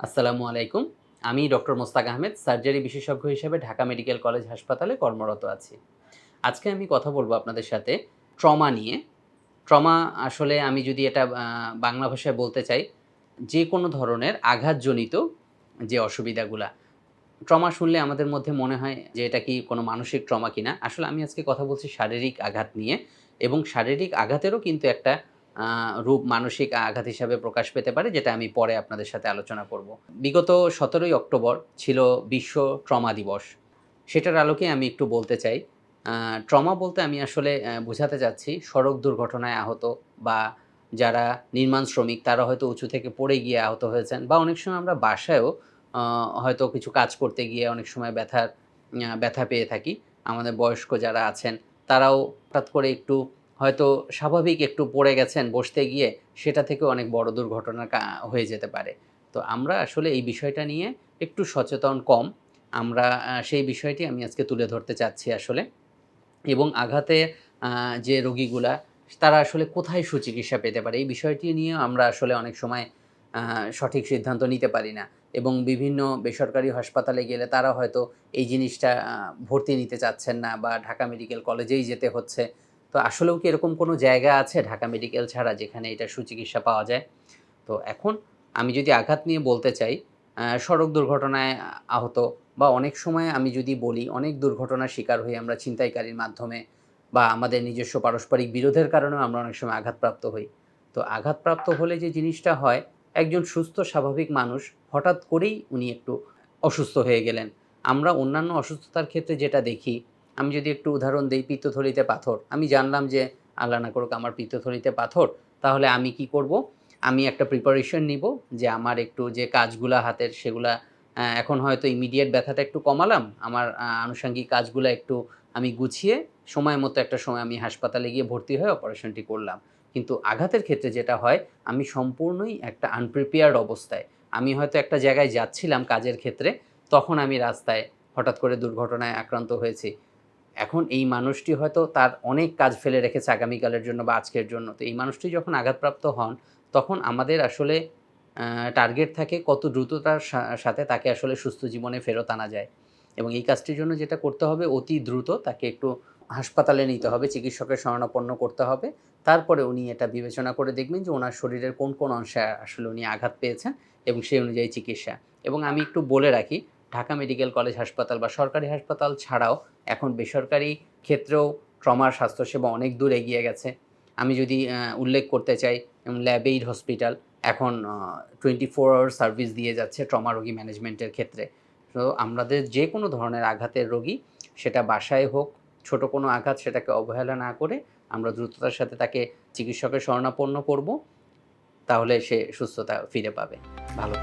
আসসালামু আলাইকুম। আমি ডক্টর মোস্তাক আহমেদ, সার্জারি বিশেষজ্ঞ হিসেবে ঢাকা মেডিকেল কলেজ হাসপাতালে কর্মরত আছি। আজকে আমি কথা বলব আপনাদের সাথে ট্রমা নিয়ে। ট্রমা আসলে আমি যদি এটা বাংলা ভাষায় বলতে চাই, যে কোনো ধরনের আঘাতজনিত যে অসুবিধাগুলা, ট্রমা শুনলে আমাদের মধ্যে মনে হয় যে এটা কি কোনো মানসিক ট্রমা কিনা। আসলে আমি আজকে কথা বলছি শারীরিক আঘাত নিয়ে এবং শারীরিক আঘাতেরও কিন্তু একটা রূপ মানসিক আঘাত হিসাবে প্রকাশ পেতে পারে, যেটা আমি পরে আপনাদের সাথে আলোচনা করব। বিগত সতেরোই অক্টোবর ছিল বিশ্ব ট্রমা দিবস। সেটার আলোকে আমি একটু বলতে চাই। ট্রমা বলতে আমি আসলে বোঝাতে চাচ্ছি সড়ক দুর্ঘটনায় আহত বা যারা নির্মাণ শ্রমিক, তারা হয়তো উঁচু থেকে পড়ে গিয়ে আহত হয়েছেন বা অনেক সময় আমরা বাসায়ও হয়তো কিছু কাজ করতে গিয়ে অনেক সময় ব্যথার ব্যথা পেয়ে থাকি। আমাদের বয়স্ক যারা আছেন, তারাও হঠাৎ করে একটু হয়তো স্বাভাবিক একটু পড়ে গেছেন, বসতে গিয়ে সেটা থেকে অনেক বড় দুর্ঘটনা হয়ে যেতে পারে। তো আমরা আসলে এই বিষয়টা নিয়ে একটু সচেতন কম। আমরা সেই বিষয়টি আমি আজকে তুলে ধরতে চাচ্ছি আসলে। এবং আঘাতে যে রোগীগুলা, তারা আসলে কোথায় সুচিকিৎসা পেতে পারে? এই বিষয়টি নিয়ে আমরা আসলে অনেক সময় সঠিক সিদ্ধান্ত নিতে পারি না। এবং বিভিন্ন বেসরকারি হাসপাতালে গেলে তারা হয়তো এই জিনিসটা ভর্তি নিতে চাচ্ছেন না বা ঢাকা মেডিকেল কলেজেই যেতে হচ্ছে। তো আসলেও কি এরকম কোনো জায়গা আছে ঢাকা মেডিকেল ছাড়া যেখানে এটা সুচিকিৎসা পাওয়া যায়? তো এখন আমি যদি আঘাত নিয়ে বলতে চাই সড়ক দুর্ঘটনায় আহত বা অনেক সময় আমি যদি বলি, অনেক দুর্ঘটনার শিকার হই আমরা ছিনতাইকারীর মাধ্যমে বা আমাদের নিজস্ব পারস্পরিক বিরোধের কারণেও আমরা অনেক সময় আঘাতপ্রাপ্ত হই। তো আঘাতপ্রাপ্ত হলে যে জিনিসটা হয়, একজন সুস্থ, স্বাভাবিক মানুষ হঠাৎ করেই উনি একটু অসুস্থ হয়ে গেলেন। আমরা অন্যান্য অসুস্থতার ক্ষেত্রে যেটা দেখি আমি যদি একটু উদাহরণ দিই পিত্তথলিতে পাথর, আমি জানলাম যে আল্লাহ না করুক আমার পিত্তথলিতে পাথর, তাহলে আমি কি করব? আমি একটা প্রিপারেশন নিব যে আমার একটু যে কাজগুলা হাতের সেগুলা এখন হয়তো ইমিডিয়েট ব্যথাটা একটু কমালাম, আমার আনুষঙ্গিক কাজগুলো একটু আমি গুছিয়ে সময় মতো একটা সময় আমি হাসপাতালে গিয়ে ভর্তি হয়ে অপারেশনটি করলাম। কিন্তু আঘাতের ক্ষেত্রে যেটা হয়, আমি সম্পূর্ণই একটা আনপ্রিপেয়ার্ড অবস্থায়, আমি হয়তো একটা জায়গায় যাচ্ছিলাম কাজের ক্ষেত্রে, তখন আমি রাস্তায় হঠাৎ করে দুর্ঘটনায় আক্রান্ত হয়েছি। এখন এই মানুষটি হয়তো তার অনেক কাজ ফেলে রেখেছে আগামীকালের জন্য বা আজকের জন্য। তো এই মানুষটি যখন আঘাতপ্রাপ্ত হন, তখন আমাদের আসলে টার্গেট থাকে কত দ্রুততার সাথে তাকে আসলে সুস্থ জীবনে ফেরত আনা যায়। এবং এই কাজটির জন্য যেটা করতে হবে, অতি দ্রুত তাকে একটু হাসপাতালে নিতে হবে, চিকিৎসকের শরণাপন্ন করতে হবে। তারপরে উনি এটা বিবেচনা করে দেখবেন যে ওনার শরীরের কোন কোন অংশে আসলে উনি আঘাত পেয়েছেন এবং সেই অনুযায়ী চিকিৎসা। এবং আমি একটু বলে রাখি ঢাকা মেডিকেল কলেজ হাসপাতাল বা সরকারি হাসপাতাল ছাড়াও এখন বেসরকারি ক্ষেত্রেও ট্রমার, স্বাস্থ্যসেবা অনেক দূর এগিয়ে গেছে। আমি যদি উল্লেখ করতে চাই ল্যাবেইড হসপিটাল এখন টোয়েন্টি ফোর আওয়ার সার্ভিস দিয়ে যাচ্ছে ট্রমা রোগী ম্যানেজমেন্টের ক্ষেত্রে। তো আমাদের যে কোনো ধরনের আঘাতের রোগী সেটা বাসায় হোক, ছোট কোনো আঘাত সেটাকে অবহেলা না করে আমরা দ্রুততার সাথে তাকে চিকিৎসকের শরণাপন্ন করব, তাহলে সে সুস্থতা ফিরে পাবে। ভালো।